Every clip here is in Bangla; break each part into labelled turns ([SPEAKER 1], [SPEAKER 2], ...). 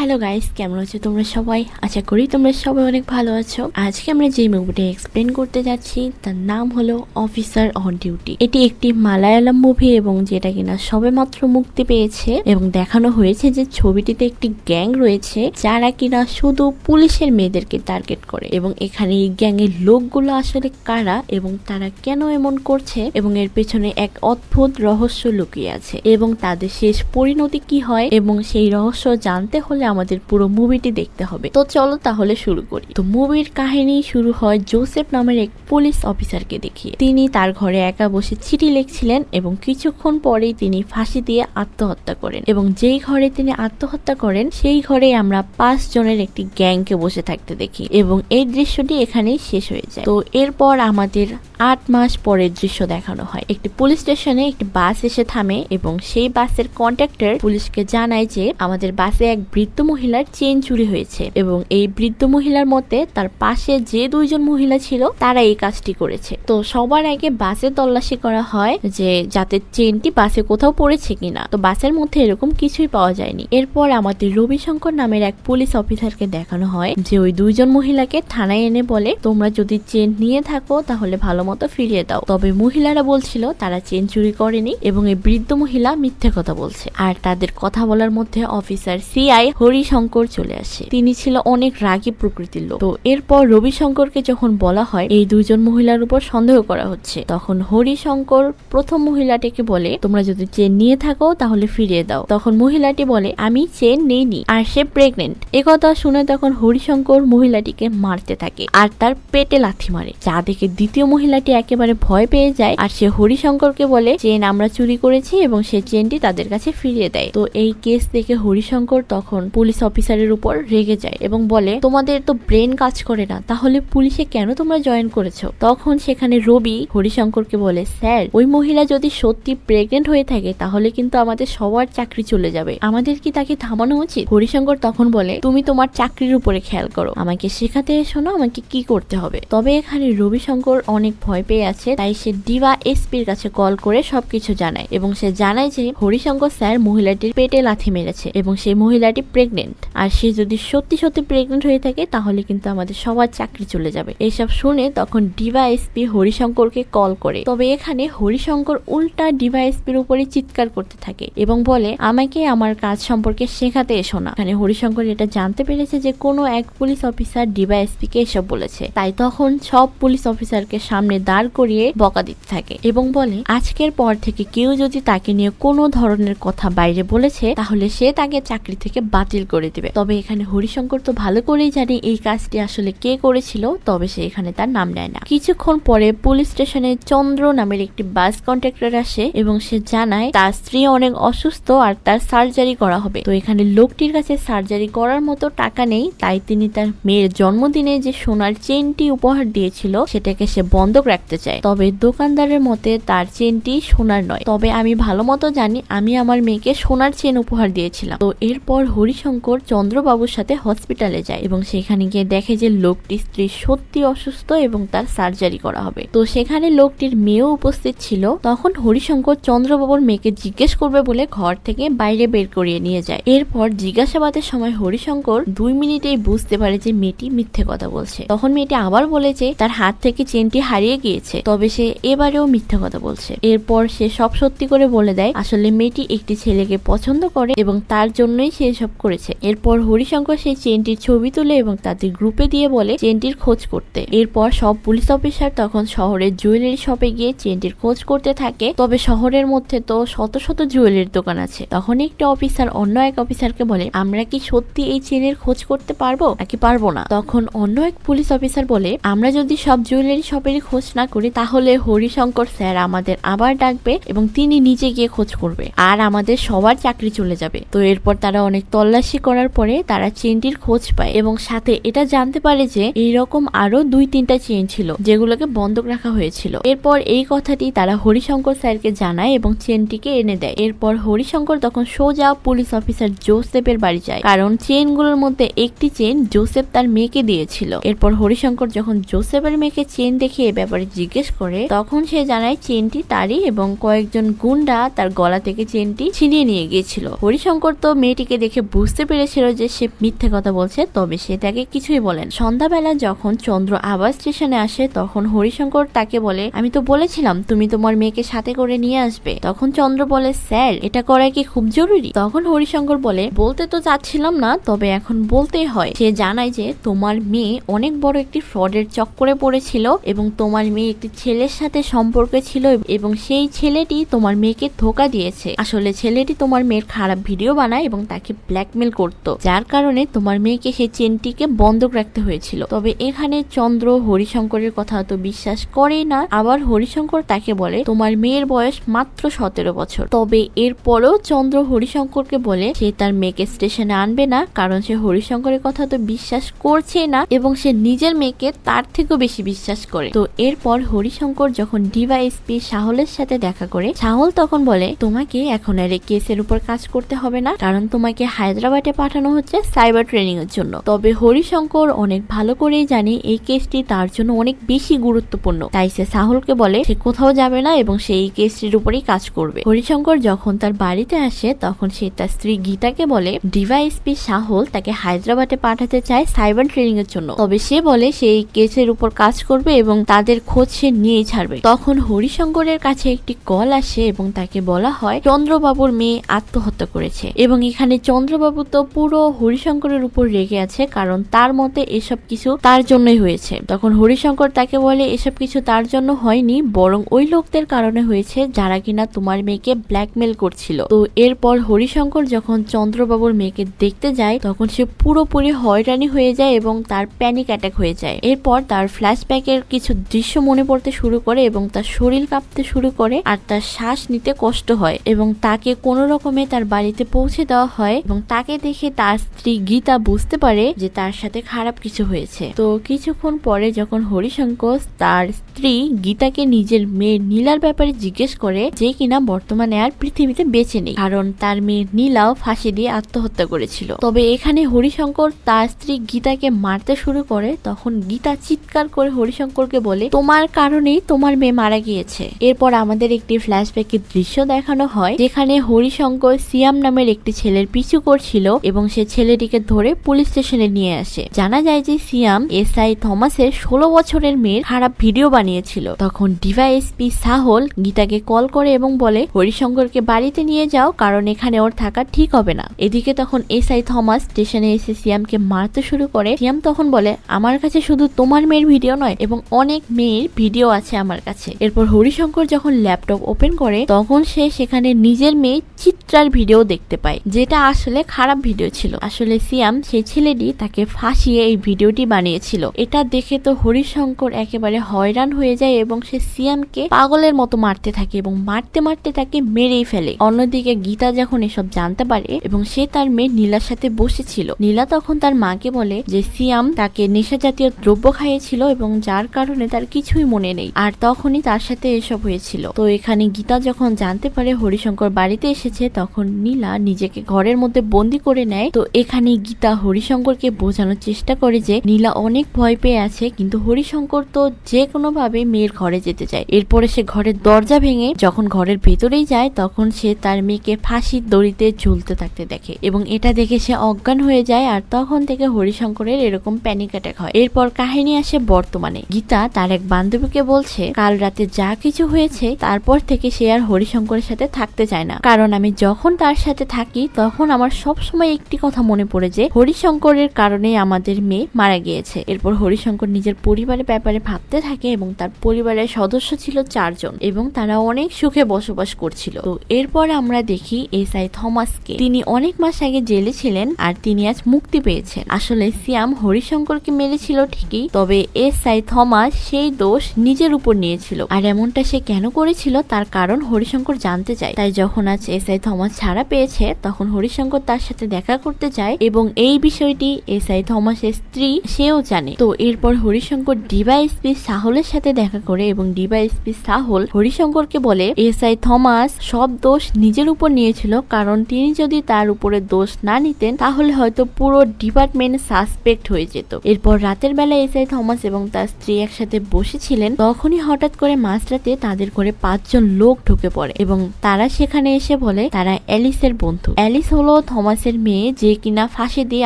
[SPEAKER 1] হ্যালো গাইস কেমন আছো তোমরা সবাই? আশা করি তোমরা সবাই অনেক ভালো আছো। আজকে আমরা যে মুভিটা এক্সপ্লেন করতে যাচ্ছি, তার নাম হলো অফিসার অন ডিউটি এটি একটি মালায়ালাম মুভি এবং যেটা কিনা সবেমাত্র মুক্তি পেয়েছে এবং দেখানো হয়েছে যে ছবিটিতে একটি গ্যাং রয়েছে, যারা কিনা শুধু পুলিশের মেয়েদেরকে টার্গেট করে এবং এখানে এই গ্যাংয়ের লোকগুলো আসলে কারা এবং তারা কেন এমন করছে এবং এর পেছনে এক অদ্ভুত রহস্য লুকিয়ে আছে এবং তাদের শেষ পরিণতি কি হয় এবং সেই রহস্য জানতে হলে আমাদের পুরো মুভিটি দেখতে হবে। তো চলো তাহলে শুরু করি। তো মুভির কাহিনী শুরু হয় জোসেফ নামের এক পুলিশ অফিসারকে দেখিয়ে। তিনি তার ঘরে একা বসে চিঠি লিখছিলেন এবং কিছুক্ষণ পরেই তিনি ফাঁসি দিয়ে আত্মহত্যা করেন এবং যেই ঘরে তিনি আত্মহত্যা করেন, সেই ঘরে আমরা পাঁচ জনের একটি গ্যাংকে বসে থাকতে দেখি এবং এই দৃশ্যটি এখানেই শেষ হয়ে যায়। তো এরপর আমাদের আট মাস পরের দৃশ্য দেখানো হয়। একটি পুলিশ স্টেশনে একটি বাস এসে থামে এবং সেই বাসের কন্ট্রাক্টর পুলিশকে জানায় যে আমাদের বাসে এক বৃদ্ধ মহিলার চেন চুরি হয়েছে এবং এই বৃদ্ধ মহিলার মতে তার পাশে যে দুইজন মহিলা ছিল, তারা এই কাজটি করেছে। তো সবার আগে বাসে তল্লাশি করা হয় যে যাতে চেনটি বাসে কোথাও পড়েছে কিনা। তো বাসের মধ্যে এরকম কিছুই পাওয়া যায়নি। এরপর আমাদের রবিশঙ্কর নামের এক পুলিশ অফিসারকে দেখানো হয় যে ওই দুইজন মহিলাকে থানায় এনে বলে, তোমরা যদি চেন নিয়ে থাকো, তাহলে ভালো মতো ফিরিয়ে দাও। তবে মহিলারা বলছিল, তারা চেন চুরি করেনি এবং এই বৃদ্ধ মহিলা মিথ্যে কথা বলছে। আর তাদের কথা বলার মধ্যে অফিসার সিআই হরিশঙ্কর চলে আসে। তিনি ছিল অনেক রাগী প্রকৃতির লোক। তো এরপর রবিশঙ্করকে যখন বলা হয়, এই দুইজন মহিলার উপর সন্দেহ করা হচ্ছে। তখন হরিশঙ্কর প্রথম মহিলাটিকে বলে, তোমরা যদি চেন নিয়ে থাকো, তাহলে ফিরিয়ে দাও। তখন মহিলাটি বলে, আমি চেন নেইনি, আর সে প্রেগনেন্ট একথা শুনে তখন হরিশঙ্কর মহিলাটিকে মারতে থাকে, আর তার পেটে লাথি মারে। যা দেখে দ্বিতীয় মহিলাটি একেবারে ভয় পেয়ে যায় আর সে হরিশঙ্করকে বলে চেন আমরা চুরি করেছি এবং সে চেনটি তাদের কাছে ফিরিয়ে দেয়। তো এই কেস দেখে হরিশঙ্কর তখন পুলিশ অফিসারের উপর রেগে যায় এবং বলে, তোমাদের তো ব্রেন কাজ করে না, তাহলে পুলিশে কেন তোমরা জয়েন করেছ? তখন সেখানে রবি হরিশঙ্করকে বলে, স্যার, ওই মহিলা যদি সত্যি প্রেগনেন্ট হয়ে থাকে, তাহলে কিন্তু আমাদের সবার চাকরি চলে যাবে। আমাদের কি তাকে থামানো উচিত? হরিশঙ্কর তখন বলে, তুমি তোমার চাকরির উপরে খেয়াল করো। আমাকে শেখাতে এসো না, আমাকে কি করতে হবে? তবে এখানে রবিশঙ্কর অনেক ভয় পেয়ে আছে, তাই সে ডিভা এসপির কাছে কল করে সবকিছু জানায় এবং সে জানায় যে হরিশঙ্কর স্যার মহিলাটির পেটে লাথি মেরেছে এবং সেই মহিলাটি প্রেগনেন্ট আর সে যদি সত্যি সত্যি প্রেগনেন্ট হয়ে থাকে, তাহলে কিন্তু আমাদের সবার চাকরি চলে যাবে। এইসব শুনে তখন ডিভা এসপি হরিশঙ্করকে কল করে। তবে এখানে হরিশঙ্কর উল্টা ডিভা এসপির উপরে চিৎকার করতে থাকে এবং বলে, আমাকে আমার কাজ সম্পর্কে শেখাতে এসো না। এখানে হরিশঙ্কর এটা জানতে পেরেছে যে কোনো এক পুলিশ অফিসার ডিভা এসপি কে এসব বলেছে। তাই তখন সব পুলিশ অফিসারকে সামনে দাঁড় করিয়ে বকা দিতে থাকে এবং বলে, আজকের পর থেকে কেউ যদি তাকে নিয়ে কোনো ধরনের কথা বাইরে বলেছে, তাহলে সে তাকে চাকরি থেকে বাতিল করে দিবে। তবে এখানে হরিশঙ্কর তো ভালো করেই জানে এই কাজটি আসলে কে করেছিল, তবে সে এখানে তার নাম নেয় না। কিছুক্ষণ পরে পুলিশ স্টেশনে চন্দ্র নামের একটি বাস কন্ট্রাক্টর আসে এবং সে জানায়, তার স্ত্রী অনেক অসুস্থ আর তার সার্জারি করা হবে। তো এখানে লোকটির কাছে সার্জারি করার মতো টাকা নেই, তাই তিনি তার মেয়ের জন্মদিনে যে সোনার চেনটি উপহার দিয়েছিল, সেটাকে সে বন্ধক রাখতে চায়। তবে দোকানদারের মতে তার চেনটি সোনার নয়। তবে আমি ভালো মতো জানি আমি আমার মেয়েকে সোনার চেন উপহার দিয়েছিলাম। তো এরপর হরিশঙ্কর চন্দ্রবাবুর সাথে হসপিটালে যায় এবং সেখানে গিয়ে দেখে যে লোকটি স্ত্রী সত্যি অসুস্থ এবং তার সার্জারি করা হবে। তো সেখানে লোকটির মেয়েও উপস্থিত ছিল। তখন হরিশঙ্কর চন্দ্রবাবুর মেয়েকে জিজ্ঞেস করবে বলে ঘর থেকে বাইরে বের করিয়ে নিয়ে যায়। এরপর জিজ্ঞাসাবাদের সময় হরিশঙ্কর দুই মিনিটেই বুঝতে পারে যে মেয়েটি মিথ্যে কথা বলছে। তখন মেয়েটি আবার বলে যে তার হাত থেকে চেনটি হারিয়ে গিয়েছে। তবে সে এবারেও মিথ্যা কথা বলছে। এরপর সে সব সত্যি করে বলে দেয়, আসলে মেয়েটি একটি ছেলেকে পছন্দ করে এবং তার জন্যই সে সব করেছে। এরপর হরিশঙ্কর সেই চেনটির ছবি তুলে এবং তাদের গ্রুপে দিয়ে বলে চেনটির খোঁজ করতে। এরপর সব পুলিশ অফিসার তখন শহরের জুয়েলারি শপে গিয়ে চেনটির খোঁজ করতে থাকে। তবে শহরের মধ্যে তো শত শত জুয়েলারির দোকান আছে। তখন একটি অফিসার অন্য এক অফিসারকে বলে, আমরা কি সত্যি এই চেনের খোঁজ করতে পারব নাকি পারব না? তখন অন্য এক পুলিশ অফিসার বলে, আমরা যদি সব জুয়েলারি শপের খোঁজ না করি, তাহলে হরিশঙ্কর স্যার আমাদের আবার ডাকবে এবং তিনি নিজে গিয়ে খোঁজ করবে আর আমাদের সবার চাকরি চলে যাবে। তো এরপর তারা অনেক তল্লাশি করার পরে তারা চেনটির খোঁজ পায় এবং সাথে এটা জানতে পারে যে এইরকম আরও দুই তিনটা চেন ছিল যেগুলোকে বন্ধক রাখা হয়েছিল। এরপর এই কথাটি তারা হরিশঙ্কর স্যারকে জানায় এবং চেনটিকে এনে দেয়। এরপর হরিশঙ্কর তখন সোজা পুলিশ অফিসার জোসেফের বাড়ি যায় কারণ চেনগুলোর মধ্যে একটি চেন জোসেফ তার মেয়েকে দিয়েছিল। এরপর হরিশঙ্কর যখন জোসেফের মেয়েকে চেন দেখে এ ব্যাপারে জিজ্ঞেস করে, তখন সে জানায় চেনটি তারই এবং কয়েকজন গুন্ডা তার গলা থেকে চেনটি ছিনিয়ে নিয়ে গিয়েছিল। হরিশঙ্কর তো মেয়েটিকে দেখে বুঝতে পেরেছিল যে সে মিথ্যে কথা বলছে, তবে সে তাকে কিছুই বলেন সন্ধ্যাবেলা যখন চন্দ্র আবার স্টেশনে আসে, তখন হরিশঙ্কর তাকে বলে, আমি তো বলেছিলাম তুমি তোমার মেয়েকে সাথে করে নিয়ে আসবে। তখন চন্দ্র বলে, স্যার, এটা করা কি খুব জরুরি? তখন হরিশঙ্কর বলে, বলতে তো চাচ্ছিলাম না, তবে এখন বলতেই হয়। সে জানায় যে তোমার মেয়ে অনেক বড় একটি ফ্রডের চক্করে পড়েছিল এবং তোমার মেয়ে একটি ছেলের সাথে সম্পর্কে ছিল এবং সেই ছেলেটি তোমার মেয়েকে ধোকা দিয়েছে। আসলে ছেলেটি তোমার মেয়ের খারাপ ভিডিও বানায় এবং তাকে ব্ল্যাকমেল করত, যার কারণে তোমার মেয়েকে সেই চেনটিকে বন্ধক রাখতে হয়েছিল। তবে এখানে চন্দ্র হরিশঙ্করের কথা তো বিশ্বাস করেই না, আবার হরিশঙ্কর তাকে বলে, তোমার মেয়ের বয়স মাত্র সতেরো বছর। তবে এরপরেও চন্দ্র হরিশঙ্করকে বলে, সে তার মেয়েকে স্টেশনে আনবে না, কারণ সে হরিশঙ্করের কথা তো বিশ্বাস করছে না এবং সে নিজের মেয়েকে তার থেকেও বেশি বিশ্বাস করে। তো এরপর হরিশঙ্কর যখন ডিভাইএসপি সাহলের সাথে দেখা করে, সাহল তখন বলে, তোমাকে এখন আর এই কেসের উপর কাজ করতে হবে না, কারণ তোমাকে হায়দ্রাবাদে পাঠানো হচ্ছে সাইবার ট্রেনিং এর জন্য। তবে হরিশঙ্কর অনেক ভালো করেই জানে এই কেসটি তার জন্য অনেক বেশি গুরুত্বপূর্ণ। তাই সে সাহলকে বলে, সে কোথাও যাবে না এবং সে এই কেসটির উপরেই কাজ করবে। হরিশঙ্কর যখন তার বাড়িতে আসে, তখন সে তার স্ত্রী গীতাকে বলে ডিভাইএসপি সাহল তাকে হায়দ্রাবাদে পাঠাতে চায় সাইবার ট্রেনিং এর জন্য। তবে সে বলে, সে এই কেসের উপর কাজ করবে এবং তাদের খোঁজ সে নিয়েই ছাড়বে। তখন হরিশঙ্করের কাছে একটি কল আসে এবং তাকে বলা হয়, চন্দ্রবাবুর মেয়ে আত্মহত্যা করেছে। এবং এখানে চন্দ্রবাবু তো পুরো হরিশঙ্করের উপর রেগে আছে, কারণ তার মতে এসব কিছু তার জন্যই হয়েছে। তখন হরিশঙ্কর তাকে বলে, এসব কিছু তার জন্য হয়নি, বরং ওই লোকদের কারণে হয়েছে যারা কিনা তোমার মেয়েকে ব্ল্যাকমেল করছিল। তো এরপর হরিশঙ্কর যখন চন্দ্রবাবুর মেয়েকে দেখতে যায়, তখন সে পুরোপুরি হয়রানি হয়ে যায় এবং তার প্যানিক অ্যাটাক হয়ে যায়। এরপর তার ফ্ল্যাশব্যাকের কিছু দৃশ্য মনে পড়তে শুরু করে এবং তার শরীর কাঁপতে শুরু করে আর তার শ্বাস নিতে কষ্ট হয় এবং তাকে কোনো রকমে তার বাড়িতে পৌঁছে দেওয়া হয় এবং তাকে দেখে তার স্ত্রী গীতা বুঝতে পারে যে তার সাথে খারাপ কিছু হয়েছে। তো কিছুক্ষণ পরে যখন হরিশঙ্কর তার স্ত্রী গীতাকে নিজের মেয়ে নীলার ব্যাপারে জিজ্ঞেস করে যে কিনা বর্তমানে আর পৃথিবীতে বেঁচে নেই, কারণ তার মেয়ে নীলাও ফাঁসি দিয়ে আত্মহত্যা করেছিল। তবে এখানে হরিশঙ্কর তার স্ত্রী গীতাকে মারতে শুরু করে, তখন গীতা চিৎকার করে হরিশঙ্করকে বলে তোমার কারণেই তোমার মেয়ে মারা গিয়েছে। এরপর আমাদের একটি ফ্ল্যাশব্যাকের দৃশ্য দেখানো হয়, যেখানে হরিশঙ্কর সিয়াম নামের একটি ছেলের পিছু করছিল এবং সে ছেলেটিকে ধরে পুলিশ স্টেশনে নিয়ে আসে। জানা যায় যে সিয়াম এসআই থমাসের ষোলো বছরের মেয়ের খারাপ ভিডিও বানিয়েছিল। তখন ডিভাইএসপি সাহল গীতাকে কল করে এবং বলে, হরিশঙ্করকে বাড়িতে নিয়ে যাও, কারণ এখানে ওর থাকা ঠিক হবে না। এদিকে তখন এসআই থমাস স্টেশনে এসে সিয়ামকে মারতে শুরু করে। সিয়াম তখন বলে, আমার কাছে শুধু তোমার মেয়ের ভিডিও নয়, এবং অনেক মেয়ের ভিডিও আছে আমার কাছে। এরপর হরিশঙ্কর যখন ল্যাপটপ ওপেন করে, তখন সে সেখানে নিজের মেয়ে চিত্রার ভিডিও দেখতে পায় যেটা আসলে খারাপ ভিডিও ছিল। আসলে সিয়াম, সেই ছেলেটি তাকে ফাঁসিয়ে এই ভিডিওটি বানিয়েছিল। এটা দেখে তো হরিশঙ্কর একেবারে হয়রান হয়ে যায় এবং সে সিয়ামকে পাগলের মতো মারতে থাকে এবং মারতে মারতে তাকে মেরেই ফেলে। অন্যদিকে গীতা যখন এসব জানতে পারে এবং সে তার মেয়ে নীলার সাথে বসেছিল, নীলা তখন তার মাকে বলে যে, সিয়াম, তাকে নেশা জাতীয় দ্রব্য খাইয়েছিল এবং যার কারণে তার কিছুই মনে নেই। আর তখনই তার সাথে এসব হয়েছিল। তো এখানে গীতা যখন জানতে পারে, হরিশঙ্কর বাড়িতে এসেছে, তখন নীলা নিজেকে ঘরের মধ্যে বন্দি করে নেয়। তো এখানে গীতা হরিশঙ্করকে বোঝানোর চেষ্টা করে যে, নীলা অনেক ভয় পেয়ে আছে, কিন্তু হরিশঙ্কর তো যে কোনো ভাবে মেয়ের ঘরে যেতে চায়। এরপরে সে ঘরের দরজা ভেঙে যখন ঘরের ভেতরেই যায়, তখন সে তার মেয়েকে ফাঁসির দড়িতে ঝুলতে থাকতে দেখে এবং এটা দেখে সে অজ্ঞান হয়ে যায় আর তখন থেকে হরিশঙ্করের এরকম প্যানিক অ্যাটাক হয়। এরপর কাহিনী আসে বর্তমানে। গীতা তার এক বান্ধবীকে বলছে, কাল রাতে যা কিছু হয়েছে, তারপর থেকে সে আর হরিশঙ্করের সাথে থাকতে চায় না। কারণ আমি যখন তার সাথে থাকি, তখন আমার সব সময় একটি কথা মনে পড়ে যে, হরিশঙ্করের কারণে আমাদের মেয়ে মারা গিয়েছে। এরপর হরিশঙ্কর নিজের পরিবারের ব্যাপারে ভাবতে থাকে এবং তার পরিবারের সদস্য ছিল চারজন এবং তারা অনেক সুখে বসবাস করছিল। তো এরপর আমরা দেখি এস আই থমাসকে। তিনি অনেক মাস আগে জেলে ছিলেন আর তিনি আজ মুক্তি পেয়েছেন। আসলে সিয়াম হরিশঙ্করকে মেরেছিল ঠিকই, তবে এস আই থমাস সেই দোষ নিজের উপর নিয়েছিল। আর এমনটা সে কেন করেছিল তার কারণ হরিশঙ্কর জানতে চায়। তাই যখন আজ এস আই থমাস ছাড়া পেয়েছে, তখন হরিশঙ্কর তার সাথে দেখা করতে যায় এবং এই বিষয়টি এস আই থমাসের স্ত্রী সেও জানে। তো এরপর হরিশঙ্কর ডিভাইএসপি সাহলের সাথে দেখা করে এবং ডিভাইএসপি সাহল হরিশঙ্করকে বলে এসআই থমাস সব দোষ নিজের উপর নিয়েছিল, কারণ তিনি যদি তার উপরে দোষ না নিতেন, তাহলে হয়তো পুরো ডিপার্টমেন্ট সাসপেক্ট হয়ে যেত। এরপর রাতের বেলা এসআই থমাস এবং তার স্ত্রী একসাথে বসেছিলেন, তখনই হঠাৎ করে মাঝরাতে তাদের করে পাঁচজন লোক ঢুকে পড়ে এবং তারা সেখানে এসে বলে বলে তারা অ্যালিসের বন্ধু। অ্যালিস হলো থমাসের মেয়ে যে কিনা ফাঁসি দিয়ে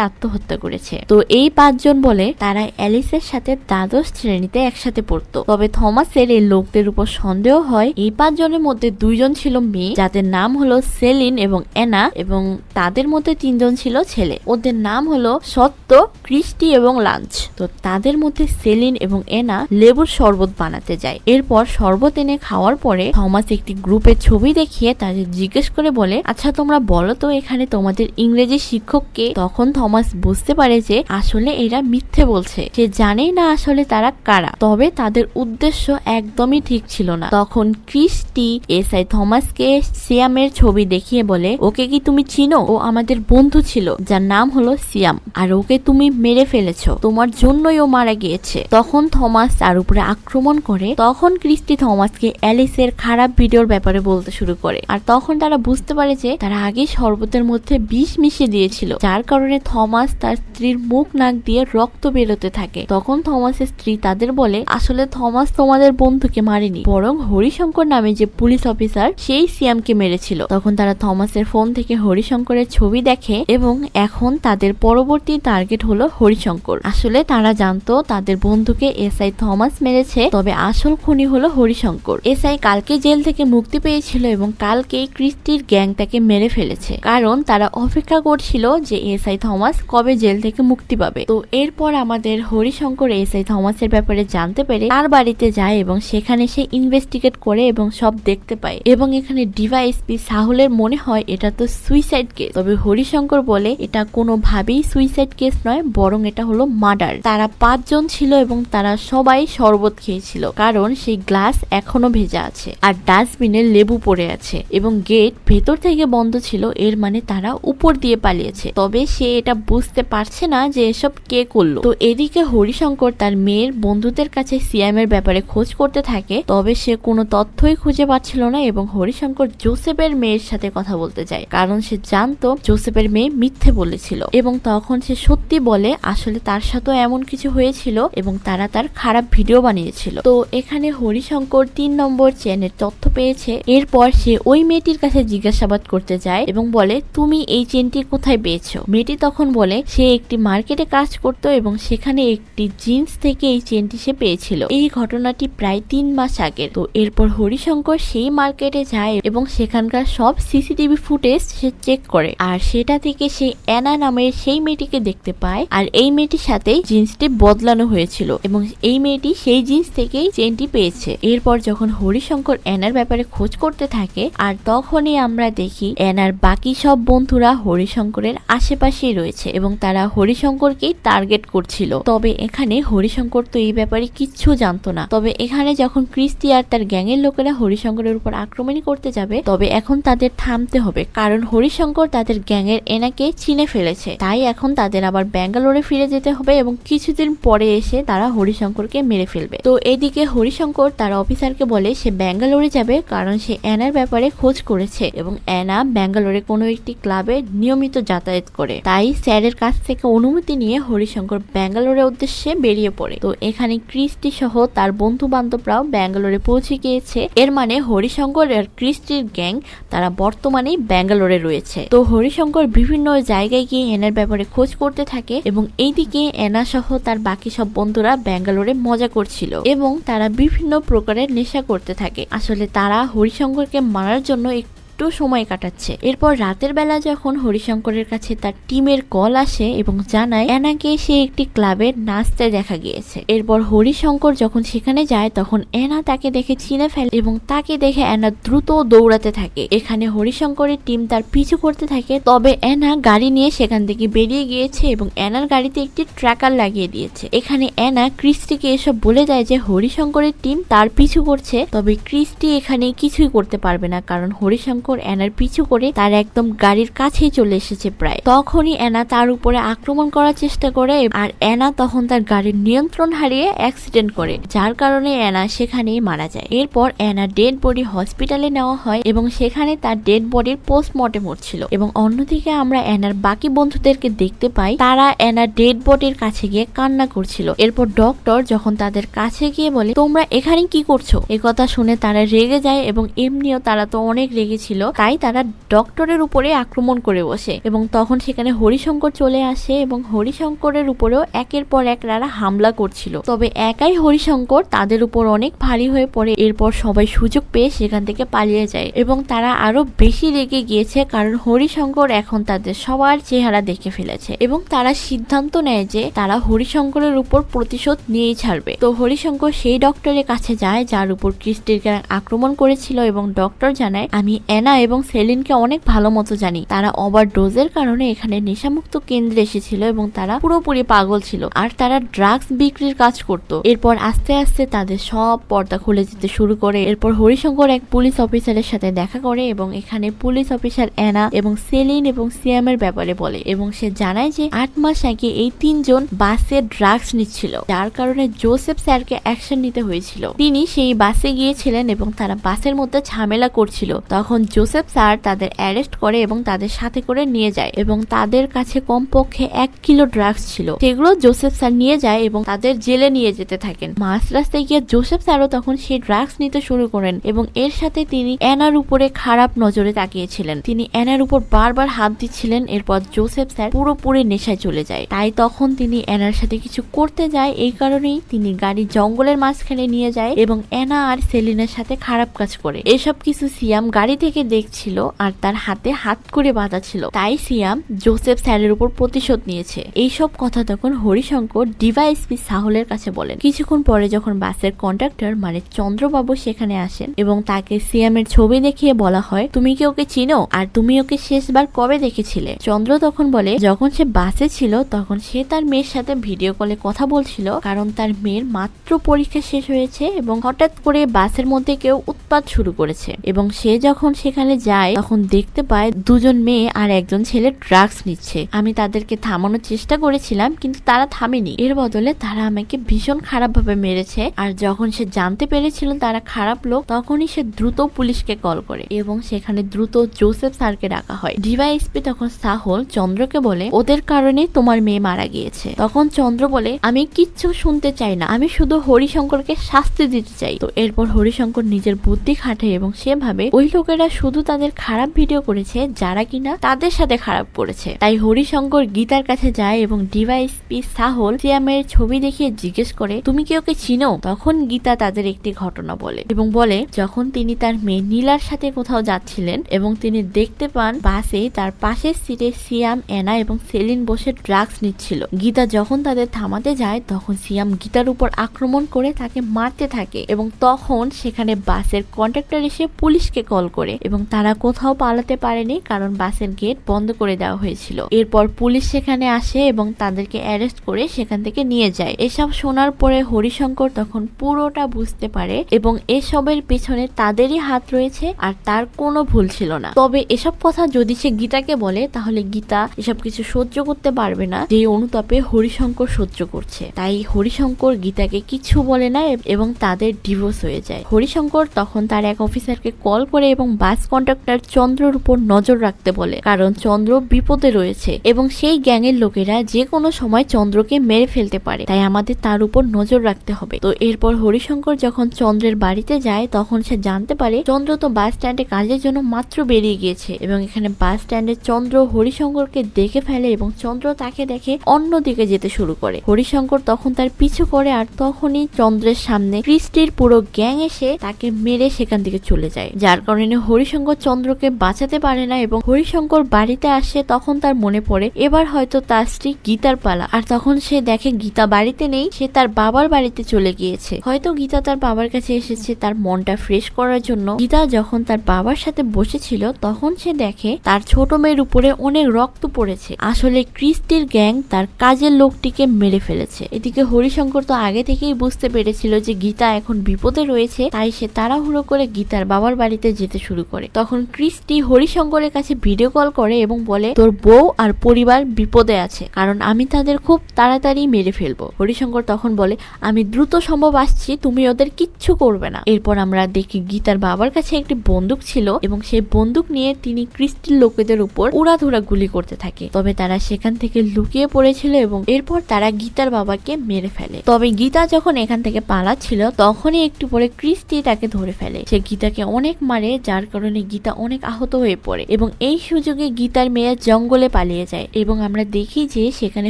[SPEAKER 1] আত্মহত্যা করেছে। তো এই পাঁচজন বলে তারা অ্যালিসের সাথে দ্বাদশ শ্রেণীতে একসাথে পড়তো। তবে থমাসের এই লোকদের উপর সন্দেহ হয়, এই পাঁচজনের মধ্যে দুইজন ছিল মেয়ে, যাদের নাম হলো সেলিন এবং এনা এবং তাদের মধ্যে তিনজন ছিল ছেলে। ওদের নাম হলো সত্য, ক্রিস্টি এবং লাঞ্চ। তো তাদের মধ্যে সেলিন এবং এনা লেবুর শরবত বানাতে যায়। এরপর শরবত এনে খাওয়ার পরে থমাস একটি গ্রুপের ছবি দেখিয়ে তাদের জিজ্ঞেস করে বলে আচ্ছা তোমরা বলো তো এখানে তোমাদের ইংরেজি শিক্ষককে? তখন থমাস বুঝতে পারে যে আসলে এরা মিথ্যে বলছে। সে জানেই না আসলে তারা কারা। তবে তাদের উদ্দেশ্য একদমই ঠিক ছিল না। তখন ক্রিস্টি এসআই থমাসকে সিয়ামের ছবি দেখিয়ে বলে, ওকে কি তুমি চিনো? ও আমাদের বন্ধু ছিল, যার নাম হলো সিয়াম। আর ওকে তুমি মেরে ফেলেছো। তোমার জন্যই ও মারা গিয়েছে। তখন থমাস তার উপরে আক্রমণ করে, তখন ক্রিস্টি থমাসকে অ্যালিসের খারাপ ভিডিওর ব্যাপারে বলতে শুরু করে। আর তখন তারা বুঝতে পারে যে তারা আগে শরবতের মধ্যে বিষ মিশিয়ে দিয়েছিল। যার কারণে থমাস তার স্ত্রীর মুখ নাক দিয়ে রক্ত বেরোতে থাকে। তখন থমাসের স্ত্রী তাদের বলে, আসলে থমাস তোমাদের বন্ধুকে মারেনি। বরং হরিশঙ্কর নামে যে পুলিশ অফিসার, সেই সিয়ামকে মেরেছিল। তখন তারা থমাসের ফোন থেকে হরিশঙ্করের ছবি দেখে এবং এখন তাদের পরবর্তী টার্গেট হলো হরিশঙ্কর। আসলে তারা জানতো তাদের বন্ধুকে এসআই থমাস মেরেছে, তবে আসল খুনি হলো হরিশঙ্কর। এসআই কালকে জেল থেকে মুক্তি পেয়েছিল এবং কালকেই ক্রিস্টির গ্যাং তাকে মেরে ফেলেছে। কারণ তারা অপেক্ষা করছিল যে এসআই থমাস কবে জেল থেকে মুক্তি পাবে। তো এরপর আমাদের হরিশঙ্কর এসআই থমাসের ব্যাপারে জানতে পেরে তার বাড়িতে যায় এবং সেখানে সে ইনভেস্টিগেট করে এবং সব দেখতে পায়। এবং এখানে ডিভাইএসপি সাহুলের মনে হয় এটা তো সুইসাইড কেস তবে হরিশঙ্কর বলে এটা কোনোভাবেই সুইসাইড কেস নয়, বরং এটা হলো মার্ডার তারা পাঁচজন ছিল এবং তারা সবাই শরবত খেয়েছিল। কারণ সেই গ্লাস এখনও ভেজা আছে। আর ডাস্টবিনে লেবু পড়ে আছে। এবং গেট ভেতর থেকে বন্ধ ছিল, এর মানে তারা উপর দিয়ে পালিয়েছে। তবে সে এটা বুঝতে পারছে না যে এসব কে করল। তো এদিকে হরিশঙ্কর তার মেয়ের বন্ধুদের কাছে সিএম এর ব্যাপারে খোঁজ করতে থাকে, তবে সে কোনো তথ্যই খুঁজে পাচ্ছিল না এবং হরিশঙ্কর জোসেফের মেয়ের সাথে কথা বলতে যায়। কারণ সে জানতো জোসেফের মেয়ে মিথ্যে বলেছিল এবং তখন সে সত্যি বলে, আসলে তার সাথেও এমন কিছু হয়েছিল এবং তারা তার খারাপ ভিডিও বানিয়েছিল। তো এখানে হরিশঙ্কর তিন নম্বর চেনের তথ্য পেয়েছে। এরপর সে ওই মেয়েটির কাছে জিজ্ঞাসাবাদ করতে যায় এবং বলে, তুমি এই চেনটি কোথায় পেয়েছ? মেয়েটি তখন বলে, সে একটি মার্কেটে কাজ করতো এবং সেখানে একটি জিন্স থেকে এই চেনটি সে পেয়েছিল। এই ঘটনাটি প্রায় তিন মাস আগের। তো এরপর হরিশঙ্কর সেই মার্কেটে যায় এবং সেখানকার সব সিসিটিভি ফুটেজ সে চেক করে। আর সেটা থেকে সে অ্যানা নামের সেই মেয়েটিকে দেখতে পায়। আর এই মেয়েটির সাথেই জিন্সটি বদলানো হয়েছিল এবং এই মেয়েটি সেই জিন্স থেকেই চেনটি পেয়েছে। এরপর যখন হরিশঙ্কর অ্যানার ব্যাপারে খোঁজ করতে থাকে, আর তখনই আমরা দেখি অ্যানার বাকি সব বন্ধুরা হরিশঙ্করের আশেপাশেই রয়েছে এবং তারা হরিশঙ্করকেই টার্গেট করছিল। তবে এখানে হরিশঙ্কর তো এই ব্যাপারে কিচ্ছু জানতো না। তবে এখানে যখন ক্রিস্টি আর তার গ্যাংয়ের লোকেরা হরিশঙ্করের উপর আক্রমণই করতে যাবে, তবে এখন তাদের থামতে হবে। কারণ হরিশঙ্কর তাদের গ্যাংয়ের এনাকে চিনে ফেলেছে। তাই এখন তাদের আবার ব্যাঙ্গালোরে ফিরে যেতে হবে এবং কিছুদিন পরে এসে তারা হরিশঙ্করকে মেরে ফেলবে। তো এদিকে হরিশঙ্কর তার অফিসারকে বলে, সে ব্যাঙ্গালোরে যাবে কারণ সে অ্যানার ব্যাপারে খোঁজ করেছে। এবং অ্যানা ব্যাঙ্গালোরে কোনো একটি ক্লাবে নিয়মিত যাতায়াত করে। তাই স্যারের কাছ থেকে অনুমতি নিয়ে হরিশঙ্কর ব্যাঙ্গালোরের উদ্দেশ্যে বেরিয়ে পড়ে। তো এখানে ক্রিস্টি সহ তার বন্ধু বান্ধবরাও ব্যাঙ্গালোরে পৌঁছে গিয়েছে। এর মানে হরিশঙ্কর আর ক্রিস্টির গ্যাং তারা বর্তমানে ব্যাঙ্গালোরে রয়েছে। তো হরিশঙ্কর বিভিন্ন জায়গায় গিয়ে এনার ব্যাপারে খোঁজ করতে থাকে এবং এইদিকে এনা সহ তার বাকি সব বন্ধুরা ব্যাঙ্গালোরে মজা করছিল এবং তারা বিভিন্ন প্রকারের নেশা করতে থাকে। আসলে তারা হরিশঙ্করকে মারার জন্য একটু সময় কাটাচ্ছে। এরপর রাতের বেলা যখন হরিশঙ্করের কাছে তার টিমের কল আসে এবং জানায় এনাকে সে একটি ক্লাবে নাচতে দেখা গিয়েছে। এরপর হরিশঙ্কর যখন সেখানে যায়, তখন এনা তাকে দেখে চিনে ফেলে এবং তাকে দেখে এনা দ্রুত দৌড়াতে থাকে। এখানে হরিশঙ্করের টিম তার পিছু করতে থাকে, তবে এনা গাড়ি নিয়ে সেখান থেকে বেরিয়ে গিয়েছে এবং এনার গাড়িতে একটি ট্র্যাকার লাগিয়ে দিয়েছে। এখানে এনা ক্রিস্টিকে এসব বলে যায় যে, হরিশঙ্করের টিম তার পিছু করছে, তবে ক্রিস্টি এখানে কিছুই করতে পারবে না কারণ হরিশঙ্কর অ্যানার পিছু করে তার একদম গাড়ির কাছেই চলে এসেছে প্রায়। তখনই অ্যানা তার উপরে আক্রমণ করার চেষ্টা করে আর অ্যানা তখন তার গাড়ির নিয়ন্ত্রণ হারিয়ে অ্যাক্সিডেন্ট করে, যার কারণে অ্যানা সেখানেই মারা যায়। এরপর অ্যানা ডেড বডি হসপিটালে নেওয়া হয় এবং সেখানে তার ডেড বডির পোস্টমর্টেম হচ্ছিল এবং অন্যদিকে আমরা অ্যানার বাকি বন্ধুদেরকে দেখতে পাই, তারা অ্যানার ডেড বডির কাছে গিয়ে কান্না করছিল। এরপর ডক্টর যখন তাদের কাছে গিয়ে বলে, তোমরা এখানে কি করছ? এ কথা শুনে তারা রেগে যায় এবং এমনিও তারা তো অনেক রেগেছিল ছিল, তাই তারা ডক্টরের উপরে আক্রমণ করে বসে এবং তখন সেখানে হরিশঙ্কর চলে আসে এবং হরিশঙ্করের উপরেও একের পর এক তারা হামলা করছিল। তবে একাই হরিশঙ্কর তাদের উপর অনেক ভারী হয়ে পড়ে, এরপর সবাই সুযোগ পেয়ে সেখান থেকে পালিয়ে যায় এবং তারা আরও বেশি রেগে গিয়েছে কারণ হরিশঙ্কর এখন তাদের সবার চেহারা দেখে ফেলেছে এবং তারা সিদ্ধান্ত নেয় যে তারা হরিশঙ্করের উপর প্রতিশোধ নিয়েই ছাড়বে। তো হরিশঙ্কর সেই ডক্টরের কাছে যায়, যার উপর ক্রিস্টির আক্রমণ করেছিল এবং ডক্টর জানায়, আমি অ্যানা এবং সেলিনকে অনেক ভালো মতো জানি। তারা ওভার ডোজের কারণে এখানে নেশামুক্ত কেন্দ্রে এসেছিল এবং তারা পুরোপুরি পাগল ছিল আর তারা ড্রাগস বিক্রির কাজ করত। এরপর আস্তে আস্তে তাদের সব পর্দা খুলে যেতে শুরু করে। এরপর হরিশঙ্কর এক পুলিশ অফিসারের সাথে দেখা করে এবং এখানে পুলিশ অফিসার অ্যানা এবং সেলিন এবং সিয়ামের ব্যাপারে বলে এবং সে জানায় যে আট মাস আগে এই তিনজন বাসে ড্রাগস নিচ্ছিল। যার কারণে জোসেফ স্যারকে অ্যাকশন নিতে হয়েছিল। তিনি সেই বাসে গিয়েছিলেন এবং তারা বাসের মধ্যে ঝামেলা করছিল। তখন জোসেফ স্যার তাদের অ্যারেস্ট করে এবং তাদের সাথে করে নিয়ে যায় এবং তাদের কাছে কমপক্ষে এক কিলো ড্রাগস ছিল। সেগুলো জোসেফ স্যার নিয়ে যায় এবং তাদের জেলে নিয়ে যেতে থাকেন। মাঝ রাস্তায় গিয়ে জোসেফ স্যারও তখন সেই ড্রাগস নিতে শুরু করেন এবং এর সাথে তিনি অ্যানার উপরে খারাপ নজরে তাকিয়েছিলেন। তিনি অ্যানার উপর বারবার হাত দিচ্ছিলেন, এরপর জোসেফ স্যার পুরোপুরি নেশায় চলে যায়। তাই তখন তিনি অ্যানার সাথে কিছু করতে যায়, এই কারণেই তিনি গাড়ি জঙ্গলের মাঝখানে নিয়ে যায় এবং অ্যানা আর সেলিনের সাথে খারাপ কাজ করে। এসব কিছু সিয়াম গাড়ি থেকে দেখছিল আর তার হাতে হাত করে বাঁধা ছিল। তাই সিয়াম জোসেফ স্যারের উপর প্রতিশোধ নিয়েছে। এইসব কথা তখন হরিশঙ্কর ডিভাইসপি সাহলের কাছে বলেন। কিছুক্ষণ পরে যখন বাসের কন্ডাক্টর মানে চন্দ্রবাবু সেখানে আসেন এবং তাকে সিয়ামের ছবি দেখিয়ে বলা হয়, তুমি কি ওকে চিনো? আর তুমি ওকে শেষবার কবে দেখেছিলে? চন্দ্র তখন বলে, যখন সে বাসে ছিল, তখন সে তার মেয়ের সাথে ভিডিও কলে কথা বলছিল, কারণ তার মেয়ের মাত্র পরীক্ষা শেষ হয়েছে এবং হঠাৎ করে বাসের মধ্যে কেউ উৎপাত শুরু করেছে এবং সে যখন সেখানে যায়, তখন দেখতে পায় দুজন মেয়ে আর একজন ছেলে ড্রাগস নিচ্ছে। আমি তাদেরকে থামানোর চেষ্টা করেছিলাম, কিন্তু তারা থামেনি। এর বদলে তারা আমাকে ভীষণ খারাপভাবে মেরেছে, আর যখন সে জানতে পেরেছিল তারা খারাপ লোক, তখনই সে দ্রুত পুলিশকে কল করে এবং সেখানে দ্রুত জোসেফ স্যারকে ডাকা হয়। ডিভাইএসপি তখন সাহল চন্দ্রকে বলে, ওদের কারণে তোমার মেয়ে মারা গিয়েছে। তখন চন্দ্র বলে, আমি কিচ্ছু শুনতে চাই না, আমি শুধু হরিশঙ্করকে শাস্তি দিতে চাই। তো এরপর হরিশঙ্কর নিজের বুদ্ধি খাটে এবং সেভাবে ওই লোকেরা শুধু তাদের খারাপ ভিডিও করেছে, যারা কিনা তাদের সাথে খারাপ করেছে। তাই হরিশঙ্কর গীতার কাছে যায় এবং ডিভাইসপি সাহল সিয়ামের ছবি দেখিয়ে জিজ্ঞেস করে, তুমি কি ওকে চিনো? তখন গীতা তাদের একটি ঘটনা বলে এবং বলে, যখন তিনি তার মেয়ে নীলার সাথে কোথাও যাচ্ছিলেন এবং তিনি দেখতে পান বাসে, তার পাশের সিটে সিয়াম এনা এবং সেলিন বসে ড্রাগস নিচ্ছিল। গীতা যখন তাদের থামাতে যায়, তখন সিয়াম গীতার উপর আক্রমণ করে তাকে মারতে থাকে এবং তখন সেখানে বাসের কন্ট্রাক্টর এসে পুলিশকে কল করে এবং তারা কোথাও পালাতে পারেনি কারণ বাসের গেট বন্ধ করে দেওয়া হয়েছিল। এরপর পুলিশ সেখানে আসে এবং তাদেরকে অ্যারেস্ট করে সেখান থেকে নিয়ে যায়। এসব শোনার পরে হরিশঙ্কর তখন পুরোটা বুঝতে পারে এবং এসবের পেছনে তাদেরই হাত রয়েছে আর তার কোনো ভুল ছিল না। তবে এসব কথা যদি সে গীতাকে বলে, তাহলে গীতা এসব কিছু সহ্য করতে পারবে না যে অনুতাপে হরিশঙ্কর সহ্য করছে। তাই হরিশঙ্কর গীতাকে কিছু বলে না এবং তাদের ডিভোর্স হয়ে যায়। হরিশঙ্কর তখন তার এক অফিসারকে কল করে এবং বাস কন্ডাক্টর চন্দ্রর উপর নজর রাখতে বলে, কারণ চন্দ্র বিপদে রয়েছে এবং সেই গ্যাংয়ের লোকেরা যে কোনো সময় চন্দ্রকে মেরে ফেলতে পারে, তাই আমাদের তার উপর নজর রাখতে হবে। তো এরপর হরিশঙ্কর যখন চন্দ্রের বাড়িতে যায়, তখন সে জানতে পারে, চন্দ্র তো বাস স্ট্যান্ডে কাজের জন্য মাত্র বেরিয়ে গিয়েছে এবং এখানে বাস স্ট্যান্ডে চন্দ্র হরিশঙ্করকে দেখে ফেলে এবং চন্দ্র তাকে দেখে অন্যদিকে যেতে শুরু করে। হরিশঙ্কর তখন তার পিছু করে আর তখনই চন্দ্রের সামনে ক্রিস্টির পুরো গ্যাং এসে তাকে মেরে সেখান থেকে চলে যায়। যার কারণে হরিশঙ্কর চন্দ্রকে বাঁচাতে পারে না এবং হরিশঙ্কর বাড়িতে আসে তখন তার মনে পড়ে, এবার হয়তো তার স্ত্রী গীতার পালা। আর তখন সে দেখে গীতা বাড়িতে নেই, সে তার বাবার বাড়িতে চলে গিয়েছে। হয়তো গীতা তার বাবার কাছে এসেছে তার মনটা ফ্রেশ করার জন্য। গীতা যখন তার বাবার সাথে বসেছিল, তখন সে দেখে তার ছোট মেয়ের উপরে অনেক রক্ত পড়েছে। আসলে ক্রিস্টির গ্যাং তার কাজের লোকটিকে মেরে ফেলেছে। এদিকে হরিশঙ্কর তো আগে থেকেই বুঝতে পেরেছিল যে গীতা এখন বিপদে রয়েছে, তাই সে তাড়াহুড়ো করে গীতার বাবার বাড়িতে যেতে শুরু করে তখন ক্রিস্টি হরিশঙ্করের কাছে ভিডিও কল করে এবং বলে, তোর বউ আর পরিবার বিপদে আছে, কারণ আমি তাদের খুব তাড়াতাড়ি মেরে ফেলব। হরিশঙ্কর তখন বলে, আমি দ্রুত সম্ভব আসছি, তুমি ওদের কিচ্ছু করবে না। এরপর আমরা দেখি গীতার বাবার কাছে একটি বন্দুক ছিল এবং সেই বন্দুক নিয়ে তিনি ক্রিস্টির লোকেদের উপর উড়াধুরা গুলি করতে থাকে। তবে তারা সেখান থেকে লুকিয়ে পড়েছিল এবং এরপর তারা গীতার বাবাকে মেরে ফেলে। তবে গীতা যখন এখান থেকে পালাচ্ছিল, তখনই একটু পরে ক্রিস্টি তাকে ধরে ফেলে। সে গীতাকে অনেক মারে, যার কারণে কারণে গীতা অনেক আহত হয়ে পড়ে এবং এই সুযোগে গীতার মেয়ে জঙ্গলে পালিয়ে যায় এবং আমরা দেখি যে সেখানে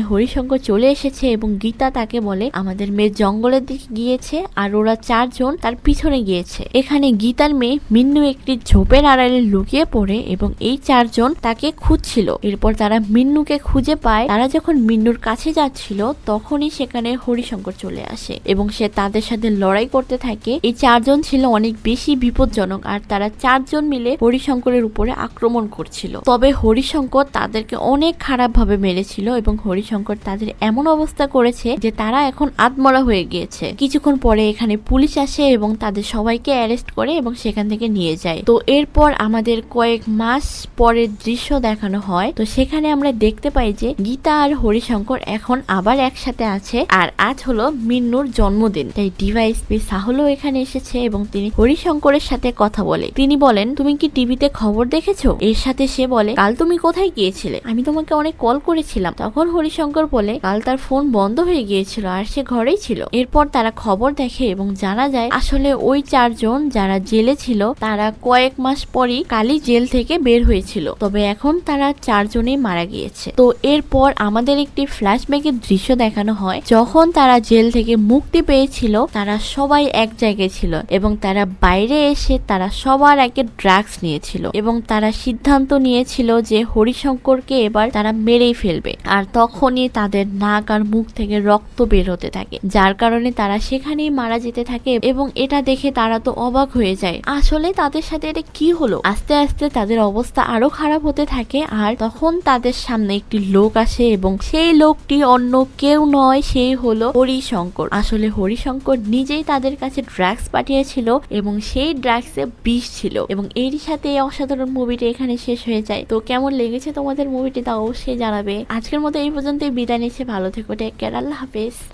[SPEAKER 1] হরিশঙ্কর চলে এসেছে এবং গীতা তাকে বলে, আমাদের মেয়ে জঙ্গলের দিকে গিয়েছে আর ওরা চারজন তার পিছনে গিয়েছে। এখানে গীতার মেয়ে মিন্নু একটি ঝোপের আড়ালে লুকিয়ে পড়ে এবং এই চারজন তাকে খুঁজছিল। এরপর তারা মিন্নুকে খুঁজে পায়। তারা যখন মিন্নুর কাছে যাচ্ছিল, তখনই সেখানে হরিশঙ্কর চলে আসে এবং সে তাদের সাথে লড়াই করতে থাকে। এই চারজন ছিল অনেক বেশি বিপজ্জনক আর তারা চারজন মিলে হরিশঙ্করের উপরে আক্রমণ করছিল। তবে হরিশঙ্কর তাদেরকে অনেক খারাপ ভাবে মেরেছিল এবং হরিশঙ্কর তাদের এমন অবস্থা করেছে যে তারা এখন আত্মরা হয়ে গিয়েছে। কিছুক্ষণ পরে এখানে পুলিশ আসে এবং তাদের সবাইকে অ্যারেস্ট করে এবং সেখান থেকে নিয়ে যায়। তো এরপর আমাদের কয়েক মাস পরের দৃশ্য দেখানো হয়। তো সেখানে আমরা দেখতে পাই যে গীতা আর হরিশঙ্কর এখন আবার একসাথে আছে আর আজ হলো মিন্নুর জন্মদিন। তাই ডিভাইস পি সাহলও এখানে এসেছে এবং তিনি হরিশঙ্করের সাথে কথা বলে। তিনি বলেন তুমি কি টিভিতে খবর দেখেছ? এর সাথে সে বলে, কাল তুমি কোথায় গিয়েছিলে? আমি তোমাকে অনেক কল করেছিলাম। তখন হরিশঙ্কর বলে, কাল তার ফোন বন্ধ হয়ে গিয়েছিল আর সে ঘরেই ছিল। এরপর তারা খবর দেখে এবং জানা যায়, আসলে ওই চারজন যারা জেলে ছিল, তারা কয়েক মাস পরই কালই জেল থেকে বের হয়েছিল। তবে এখন তারা চারজনেই মারা গিয়েছে। তো এরপর আমাদের একটি ফ্ল্যাশব্যাকের দৃশ্য দেখানো হয়। যখন তারা জেল থেকে মুক্তি পেয়েছিল, তারা সবাই এক জায়গায় ছিল এবং তারা বাইরে এসে তারা সবার আগে ড্রাগস নিয়েছিল এবং তারা সিদ্ধান্ত নিয়েছিল যে হরিশঙ্করকে এবার তারা মেরেই ফেলবে। আর তখনই তাদের নাক আর মুখ থেকে রক্ত বের হতে থাকে, যার কারণে তারা সেখানেই মারা যেতে থাকে এবং এটা দেখে তারা তো অবাক হয়ে যায়। আসলে তাদের সাথে এটা কি হলো? আস্তে আস্তে তাদের অবস্থা আরও খারাপ হতে থাকে আর তখন তাদের সামনে একটি লোক আসে এবং সেই লোকটি অন্য কেউ নয়, সেই হলো হরিশঙ্কর। আসলে হরিশঙ্কর নিজেই তাদের কাছে ড্রাগস পাঠিয়েছিল এবং সেই ড্রাগসে বিষ ছিল এবং এরই সাথে অসাধারণ মুভিটি এখানে শেষ হয়ে যায়। তো কেমন লেগেছে তোমাদের মুভিটি তা অবশ্যই জানাবে। আজকের মতো এই পর্যন্তই। বিদায় নিচ্ছে। ভালো থেকো। টেক কেয়ার আল্লাহ হাফেজ।